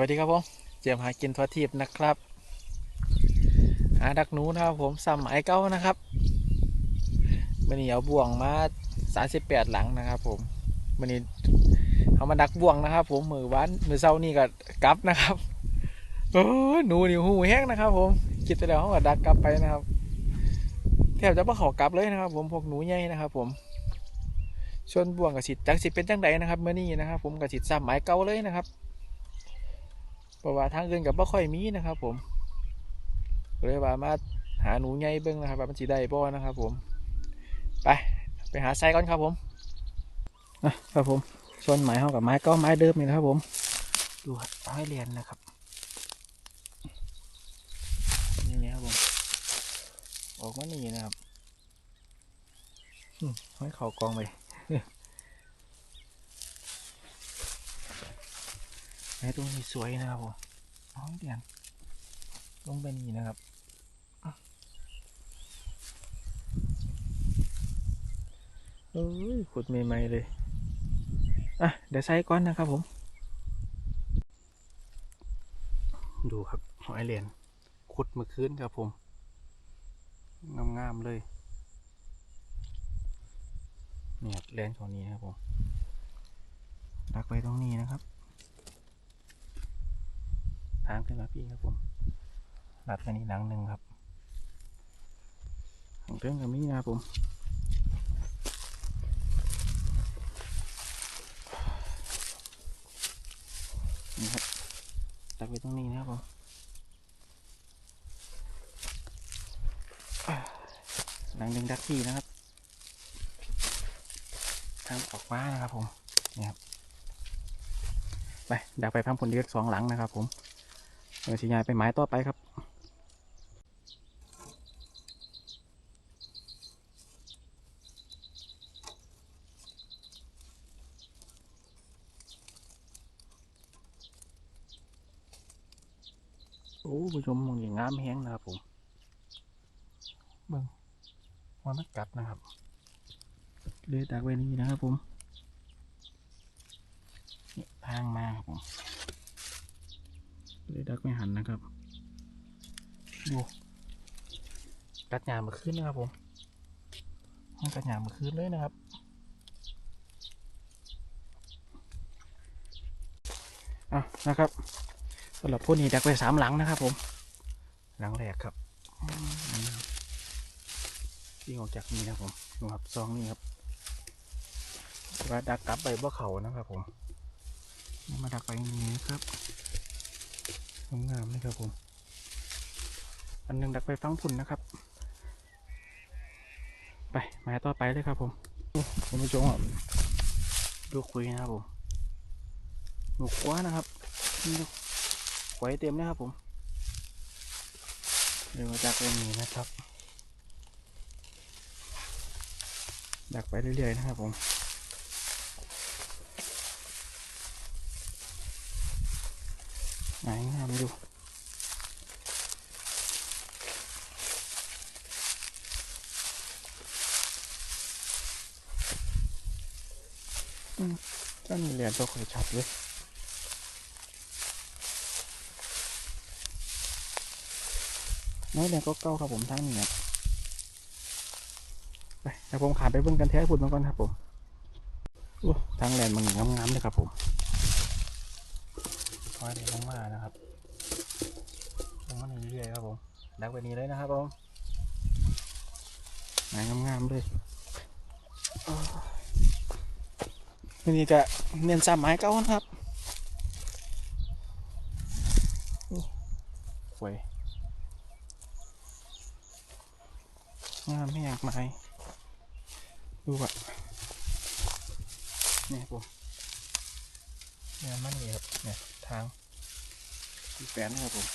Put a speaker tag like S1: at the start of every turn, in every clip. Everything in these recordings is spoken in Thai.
S1: วัสดีครับผม เจียมหากินทัวทีบนะครับ หาดักหนูนะครับผมสมัยเก้านะครับมันนี้เอาบ่วงมา38หลังนะครับ ผมมันนี้เอามาดักบ่วงนะครับ ผมมือวันมือเศร้านี่ก็กลับนะครับโอ้หนูนี่หูแห้งนะครับ ผมคิดไปแล้วเขาก็ดักกลับไปนะครับแทบจะไม่เขากลับเลยนะครับ ผมพวกหนูใหญ่นะครับ ผมชนบ่วงกับสิทธิ์จักสิเป็นจังไดนะครับเมื่อนี้นะครับ ผมกับสิทธิ์สมัยเก่าเลยนะครับ ราะว่าทางอื่นกับบ่ค่อยมีนะครับ ผมเลยว่ามาหาหนูใหญ่เบิ้งนะครับว่ามันสิได้บ่นะครับ ผม ไปไปหาไซก่อนครับผมนะครับผมส่วนไม้เฮากับไม้ก็ไม้เดิมนี่นะครับ ผมดูครับเอาให้เรียนนะครับนี่นะครับผมออกมานี่นะครับอืมให้เขากองไป ไอ้ตรงนี้สวยนะครับผมน้องเดียนลงไปนี่นะครับอะเอ้ยขุดใหม่ๆเลย อะ เดี๋ยวใส่ก้อนนะครับผม ดูครับหอยเหรียญขุดเมื่อคืนครับผม งามๆเลยเนี่ยครับแลนของนี้นะครับผมดักไว้ตรงนี้นะครับ ทางขึ้นมาพี่ครับผมรัดไปนี่หลังหนึ่งครับของเรื่องกับมีนะครับผมนี่ครับดักไว้ตรงนี้นะครับผมหลังหนึ่งดักที่นะครับทางออกมานะครับผมนี่ครับไปดักไปพังผลเดียวสองหลังนะครับผม เดี๋ยวสิยายไปไม้ต่อไปครับโอ้ผู้ชมมองอย่างงามแห้งนะครับผมเบิ่งว่ามันกัดนะครับเลยดักไว้นี่นะครับผมนี่ทางมาครับผม เลยดักไม่หันนะครับดูกัดหยามมาขึ้นนะครับผมมันกัดหยามมาขึ้นเลยนะครับ อะนะครับสำหรับพวกนี้ดักไปสามหลังนะครับผม หลังแรกครับอืมวิ่งออกจากนี่นะครับผมดูครับซองนี่ครับว่าดักกลับไปบ่เขานะครับผมนี่มาดักไปอย่างนี้นะครับ งามๆเลยครับผม อันหนึงดักไปฟังพุ่นนะครับ ไปมาต่อไปเลยครับผมคุณผู้ชมครับดูคุยนะครับผมหนูคว้านะครับนี่ดูไว้เต็มเลยครับผมเดี๋ยวมาดักไปนี้นะครับดักไปเรื่อยๆนะครับผม ไหนงามดูอืมก็มีเหรียญตัวคอยชัดเลยน้อยเหรียญก็เก้าครับผมทั้งนี้ครับไปเดี๋ยวผมขาดไปเบิ่งกันแท้ฝุ่นมาก่อนครับผมโอ้ทางแลนด์มันงามๆเลยครับผม คอยเดี๋ยวลงมานะครับลงมาเรื่อยๆครับผมดักไปนี้เลยนะครับผมไหนงามๆเลยอ้าววันนี้จะเนียนสามไม้เก้านะครับโอ้สวยงามไม่อยากไม้ดูอะนี่ครับผมเนี่ยมันนี่ครับเนี่ย ทางที่แฝนนะครับผม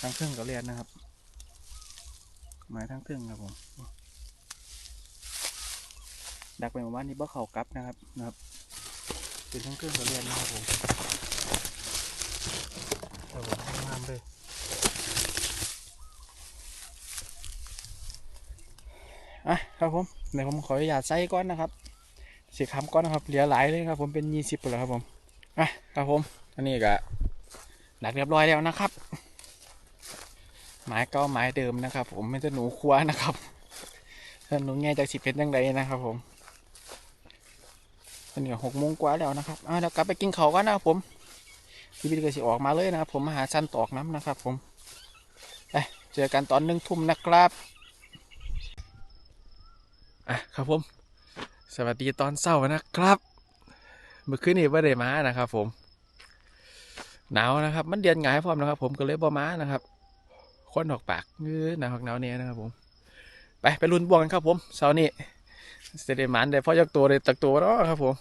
S1: ทางเครื่องก็เรียนนะครับ หมายทางเครื่องครับผมดักไปประมาณนี้บ่เข่ากลับนะครับนะครับเป็นทางเครื่องก็เรียนนะครับผมครับผมงามเลยอะครับผมเดี๋ยวผมขออนุญาตใส่ก้อนนะครับสีคำก้อนนะครับเหลือหลายเลยครับผมเป็นยี่สิบแล้วครับผม อะครับผมอันนี้ก็ดักเรียบร้อยแล้วนะครับหมายเก็หมายเดิมนะครับ ผมไม่จะหนูครัวนะครับถ้าหนูแง่จากสิบเป็นยังไงนะครับ ผมตอนนี้หกโมงกว่าแล้วนะครับอ่าเดี๋ยวกลับไปกินเขากันนะครับผมพี่บิ๊กก็สิออกมาเลยนะครับ ผมมาหาชั้นตอกน้ำนะครับ ผมไปเจอกันตอนหนึ่งทุ่มนะครับอะครับผม สวัสดีตอนเช้านะครับ เมื่อคืนนี้ไม่ได้มานะครับ ผม หนาวนะครับ มันเดือนหงายพร้อมนะครับ ผมก็เลยบ่มานะครับควันออกปากเงื้อหนาวหนาวเนี่ยนะครับ ผม ไปไปลุ้นบวงกันครับ ผมเช้านี้เสด็จมันได้พ่อยกตัวเลยตักตัวแล้วครับ ผม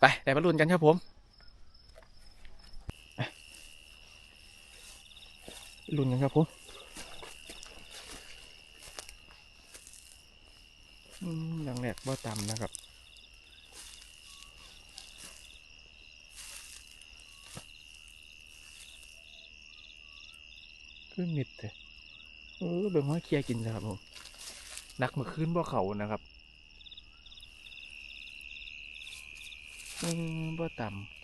S1: ไปได้ไปลุ้นกันครับผมลุ้นกันครับผมอืมอย่างแรกบ่ต่ำนะครับ คือมิดเลยเออเบิ่งว่าเคลียกินนะครับผมนักมาขึ้นบ่เขานะครับเออบ่ต่ำ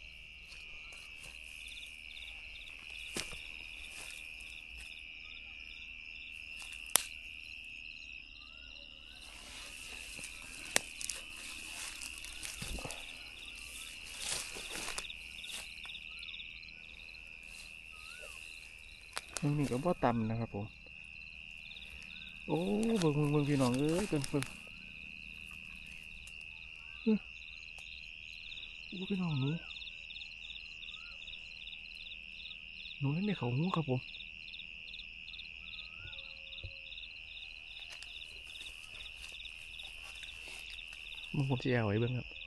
S1: นี่ก็ บ่ต่ำนะครับผม โอ้เบิ่งเบิ่งเบิ่งพี่น้องเอ้ยเบิ่งเบิ่งโอ้พี่น้องหนูหนูนั่นในเขาหูครับผมมึงผมจะเอาไว้เบิ่งครับ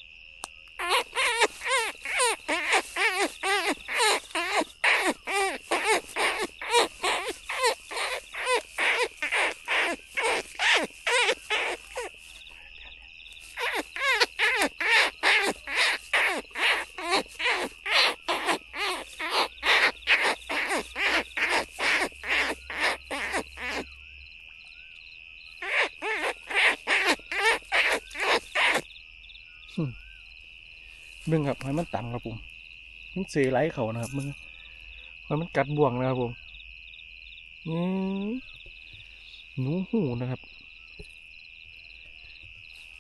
S1: เบิ่งครับให้มันต่ำครับผมมันเสียไหลเขานะครับมึงให้มันกัดบ่วงนะครับผมอืมหนูหูนะครับ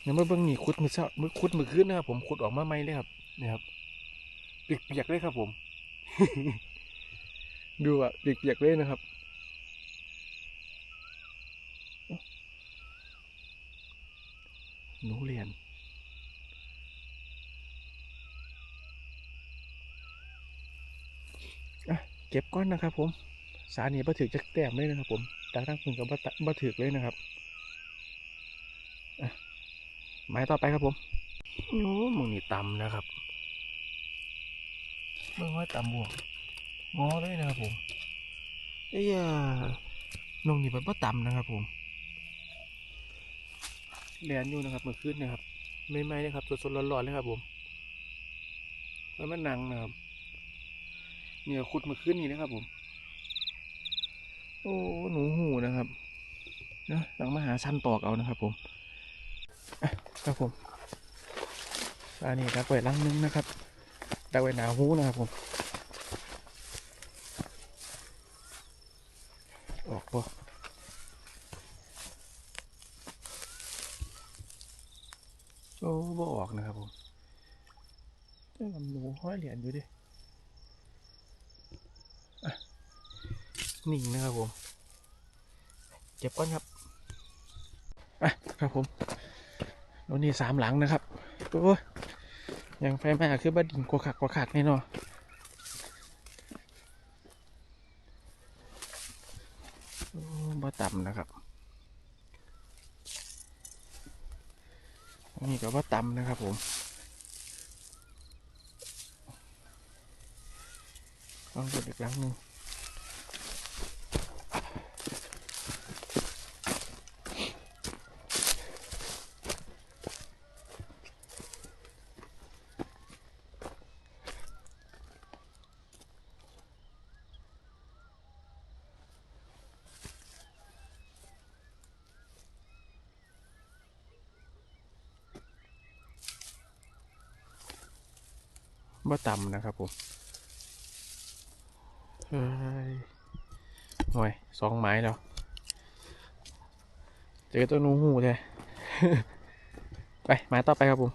S1: เดี๋ยวมาเบิ่งนี่คุดมือเช้ามือคุดมือขึ้นนะครับผมขุดออกมาไหมเลยครับนี่ครับเปียกๆเลยครับผม ดูอะเปียกๆเลยนะครับหนูเรียน อะ เก็บก้อนนะครับ ผมสานี่บัถือจะแต้มเลยนะครับ ผมดังทั้งพึงกับบัถือเลยนะครับหมายต่อไปครับผมโอ้มึงนี่ต่ำนะครับเมื่อว่าต่ำบวกงอเลยนะครับผมเอ้ยนงนี่มันว่ต่ำนะครับ ผมแลนอยู่นะครับเมื่อคืนนะครับไม่ไม่นะครับสดๆร้อนๆเลยครับ ผมแล้วมันหนังนะครับ เนี่ยขุดมาขึ้นนี่นะครับผม โอ้หนูหูนะครับเนะหลังมาหาชั้นตอกเอานะครับ ผมอะครับผมอันนี้ดักไว้ลังนึงนะครับดักไว้หนาหูนะครับผมออกปะโอ้บ่ออกนะครับผมเจ้าหนูห้อยเหรียญอยู่ดิ นิ่งนะครับผมเก็บก้อนครับอะครับผมแล้วนี่สามหลังนะครับโอ้ยยังไฟไหม้คือบ้าดินกว่าขักกว่าขักแน่นอนบ่ต่ำนะครับนี่ก็บ่ต่ำนะครับผมลองกดอีกหลังหนึ่งำนะครับผมเฮ้ยหน่อยสองไม้แล้วเจอตัวนูหูเลยไปไม้ต่อไปครับผม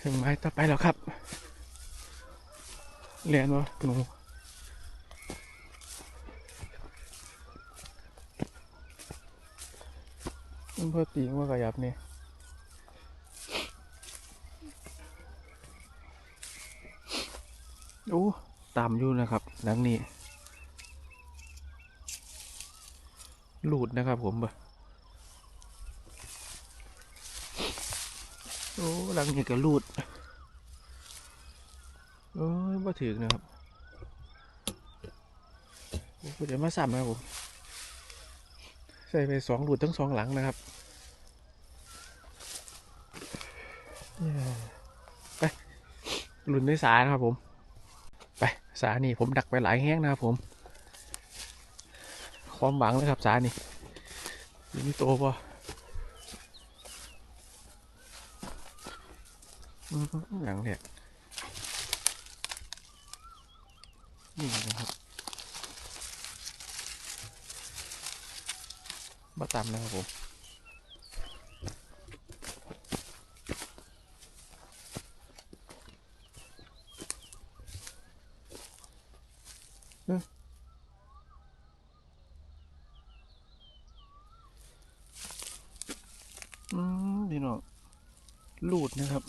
S1: ถึงไม้ต่อไปแล้วครับเรียนวะหนูมันเพื่อตีว่ากระยับเนี่ย โอ้ตามอยู่นะครับหลังนี้หลุดนะครับผมบโอ้หลังนี้ก็หลุดโอ้ยบ่ถึงนะครับโอเดี๋ยวมาซ้ำนะครับผมใส่ไปสองหลุดทั้งสองหลังนะครับไปหลุดในสายนะครับผม สานี่ผมดักไปหลายแห้งนะครับผม ความหวังเลยครับสานี่มีโตป่ะหลังเนี่ยนี่นะครับมาตามนะครับผม อืมพี่น้องลูดนะครับ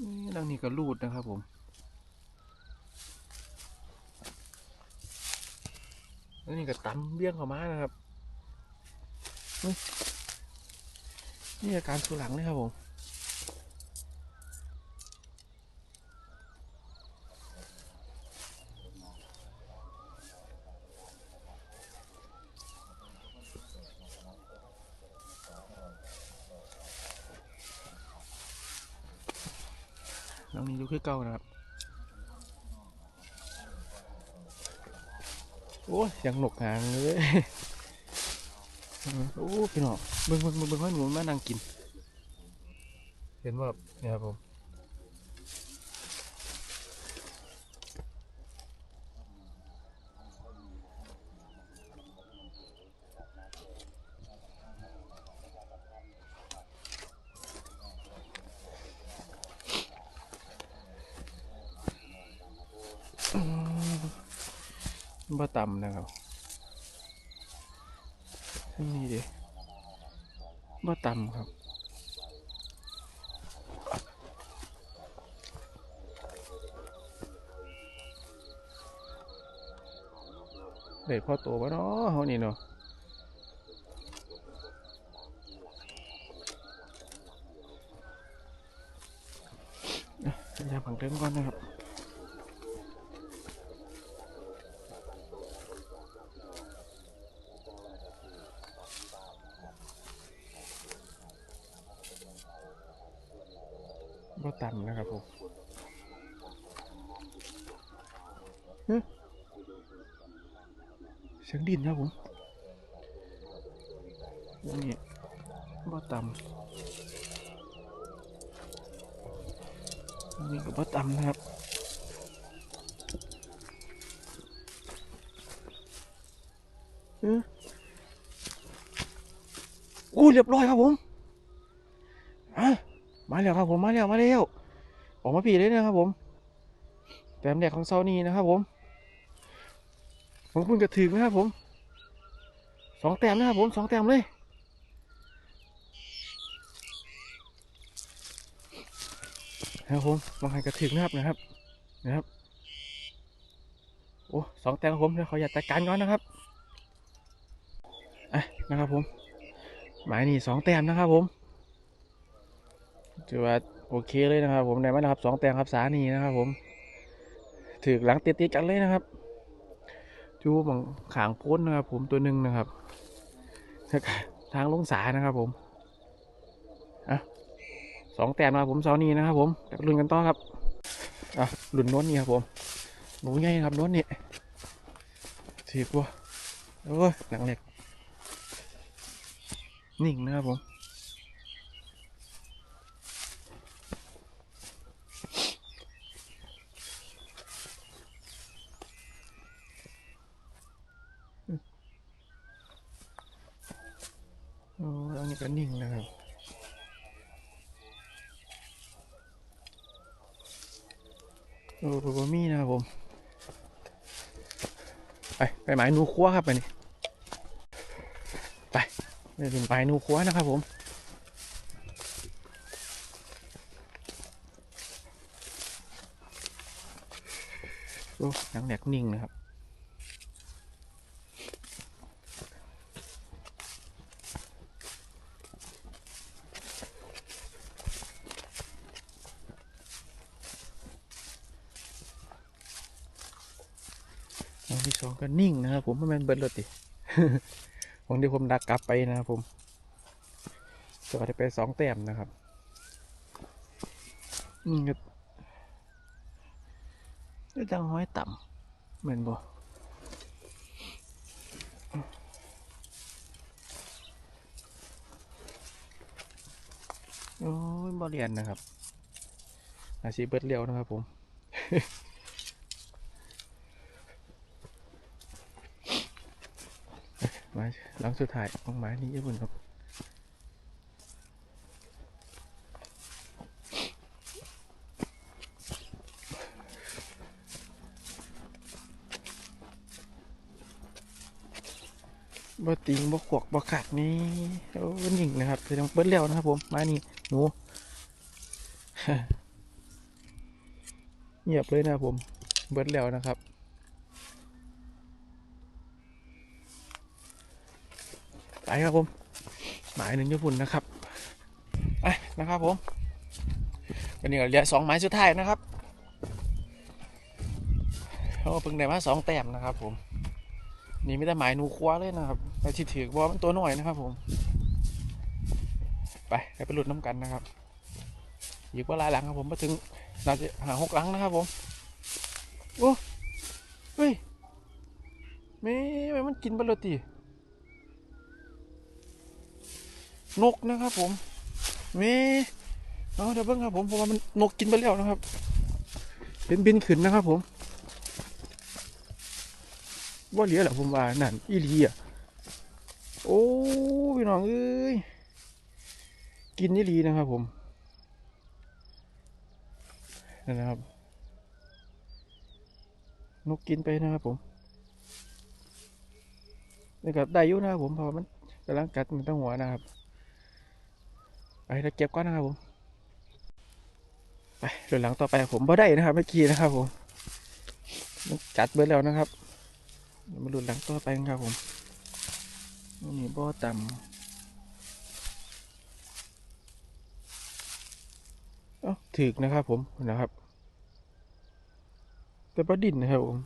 S1: นี่ดังนี้ ก็รูดนะครับผม แล้วนี่ก็ตำเบี้ยงเข้ามานะครับ นี่อาการสุหลังเลยครับผม น้องนี้ดูคือ เก่านะครับ โอ้ยยังหนกหางเลยโอ้พี่น้องเบิ่งเบิ่งเบิ่งเบิ่งให้หนูมานั่งกิน เห็นว่าเนี่ยครับผมอืมบ่ต่ำนะครับ นี่ดิบ่ต่ำครับเด็กพ่อโตวะเนาะเฮานี่เนาะอยายามผังเติมก่อนนะครับต่ำนะครับผมเฮ้ยเสียงดินครับผมนี่บ่ต่ำอันนี่ก็บ่ต่ำนะครับ เอู้เรียบร้อยครับผมมาแล้วครับผมมาแล้วมาแล้วออกมาผีเลยนะครับผมแต้มแดกของเซานีนะครับผมของคุณกระถึกนะครับผมสองแต้มนะครับผมสองแต้มเลยนะครับผมลองให้กระถึกนะครับนะครับนะครับโอ้สองแต้มครับผมเดี๋ยวขออยาตจัดการก่อนนะครับ นะครับผม หมายนี่สองแต้มนะครับผมถือว่าโอเคเลยนะครับผมได้มาแล้วครับสองแต้มครับสานีนะครับผมถือหลังติดติดๆกันเลยนะครับจูบังขางพ้นนะครับ ผมตัวหนึ่งนะครับทางลงสานะครับผมอะสองแต้มนะครับผมสานีนะครับ ผมเดี๋ยวลุ้นกันต่อครับอะหลุนโน้นนี่ครับผมหนูใหญ่ครับโน้นนี่ถีบวะโอ้ยหนังเหล็ก นิ่งนะครับผมโอ้อันนี้ก็นิ่งนะครับโอ้โหมีนะครับผม ไป ไปหมายนูครัวครับไปนี่ ไปเป็นหมายนูคัวนะครับผมโอ้หนังแหลกนิ่งนะครับที่สองก็นิ่งนะครับผมไม่แม่นเบิดเลยติ ของที่ผมดักกลับไปนะครับผมจะได้ไปสองแต้มนะครับนี่ก็นี่ดังห้อยต่ำเหมือนบ่โอ้ยบ่เรียนนะครับ อาชีพเบิดเร็วนะครับผม ไม้หลังสุดท้ายของไม้นี้ญี่ปุ่นครับบ่ติงบ่ขวกบ่ขาดนี่โอ้ยยิงนะครับคือต้องเบิ้ลแล้วนะครับผมไม้นี้หนูเงียบเลยนะครับผม เบิ้ลแล้วนะครับ ไปครับผมหมายหนึ่งญี่ปุ่นนะครับไปนะครับผมวันนี้เหลือสองหมายสุดท้ายนะครับเราเพิ่งได้มาสองแต้มนะครับ ผม นี่ไม่ได้หมายหนูคว้าเลยนะครับแต่ที่ถือบอลมันตัวหน่อยนะครับ ผม ไปไปหลุดน้ำกันนะครับอีกว่าลายหลังครับผมมาถึงน่าจะหาหกหลังนะครับ ผมโอ้เฮ้ยไม่ไม่มันกินบอลตี นกนะครับผมมีเอาเดี๋ยวเบิ่งครับผมเพราะว่ามันนกกินไปแล้วนะครับ เป็นบินขึ้นนะครับผมว่าเหลือหละผมว่านั่นอีลีอะโอ้พี่น้องเอ้ยกินอีลีนะครับผมนั่นนะครับ นกกินไปนะครับผมนี่ก็ได้ยู่นะครับผมเพราะมันกำลังกัดมันตั้งหัวนะครับ เราเก็บก่อนนะครับผมไปเดี๋ยวหลังต่อไปผมบ่ได้นะครับเมื่อกี้นะครับผมจัดเบิดแล้วนะครับเดี๋ยวมาดูหลังต่อไปกันครับผมนี่บ่อต่ำเอ้าถึกนะครับผมนะครับ แต่ประดินนะครับผม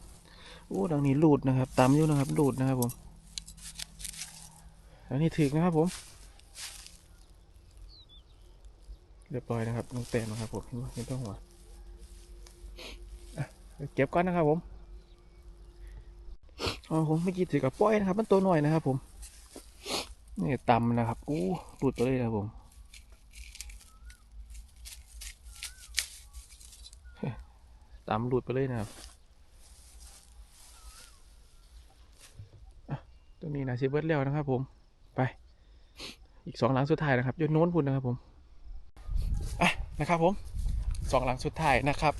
S1: โอ้ดังนี้หลุดนะครับต่ำอยู่นะครับหลุดนะครับผมอันนี้ถึกนะครับผม เรียบร้อยนะครับน้องแต้มนะครับผมเห็นไมเห็นตัวหัวเก็บก่อนนะครับผมอ๋อผมเมื่อกี้ถือกับป้อยนะครับ มันตัวหน่อยนะครับ ผมนี่ตำนะครับอู้หลุดไปเลยนะครับผมตำหลุดไปเลยนะครับตัวนี้นะชิเบิร์ดแล้วนะครับ ผมไป อีกสองหลังสุดท้ายนะครับยนโน้นพุ่นนะครับผม นะครับผมสองหลังสุดท้ายนะครับ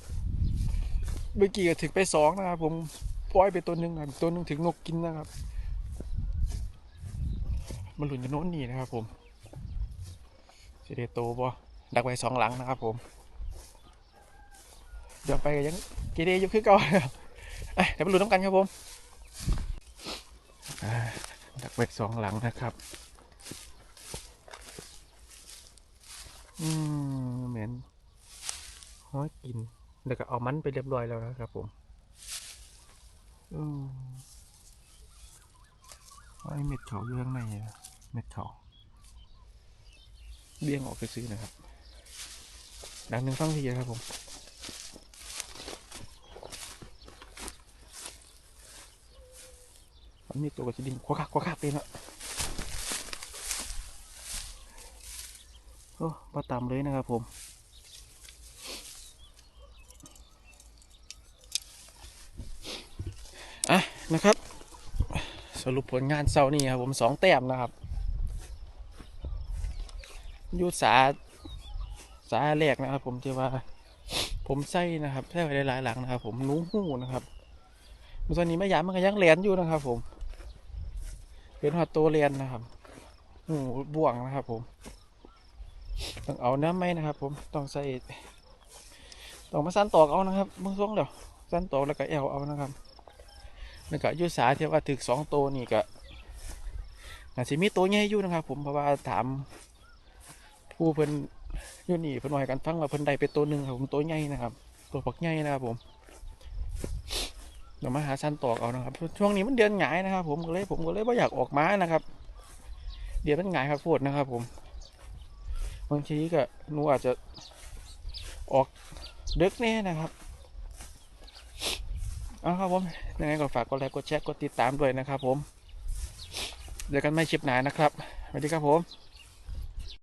S1: เมื่อกี้ก็ถึงไปสองนะครับ ผมปล่อยไปตัวหนึ่งนะตัวหนึ่งถึงนกกินนะครับมันหลุนจะโน้นนี่นะครับ ผมเจเดโตบอดักไว้สองหลังนะครับ ผมเดี๋ยวไปกันยังเกเรยู่คือเก่านเดี๋ยวไปหลุนน้ำกันครับผมดักไว้สองหลังนะครับ อืม มนห้อยกินเดี๋ยวก็เอามันไปเรียบร้อยแล้วนะครับผมห้อยเม็ดเขาอยู่ข้างในเม็ดเขาเบี้ยงออกไปซื้อนะครับดังหนึ่งฟังทีนะครับผมมันมีตัวกระดิ่งขวาขาขวาขาเป็นอะโอ้มาตามเลยนะครับผม นะครับ สรุปผลงานเซานี่ครับผมสองแต้มนะครับอยูสาสาแรกนะครับ ผมที่ว่า ผมใส่นะครับใส่ไว้หลายหลังนะครับ ผมหนูหูนะครับตอนนี้ไม่ยามมันก็ยังแหลนอยู่นะครับ ผมเป็นหัวโตเรียนนะครับหูบ่วงนะครับ ผม ต้องเอาน้ำไหมนะครับ ผมต้องใส่ต้องมาสั้นตอกเอานะครับมือส่งเดี๋ยวสั้นตอกแล้วก็แอวเอานะครับ แล้วก็ยุสาที่ว่าถึกสองตัวนี่ก็น่าสิมีตัวใหญ่อยู่นะครับ ผมเพราะว่าถามผู้เพิ่นอยู่นี่เพิ่นว่าให้กันฟังว่าเพิ่นได้เป็นตัวหนึ่งครับผมตัวใหญ่นะครับ ตัวปักใหญ่นะครับผมเดี๋ยวมาหาสั้นตอกเอานะครับ ช่วงนี้มันเดือนหงายนะครับ ผมก็เลยผมก็เลยว่าอยากออกมานะครับ เดี๋ยวมันหงายครับโพดนะครับ ผมบางทีก็หนูอาจจะออกดึกแน่นะครับ เอาครับผมยังไงก็ฝากกดไลค์กดแชร์กดติดตามด้วยนะครับผมเจอกันไม่ชิปหนานะครับสวัสดีครับผม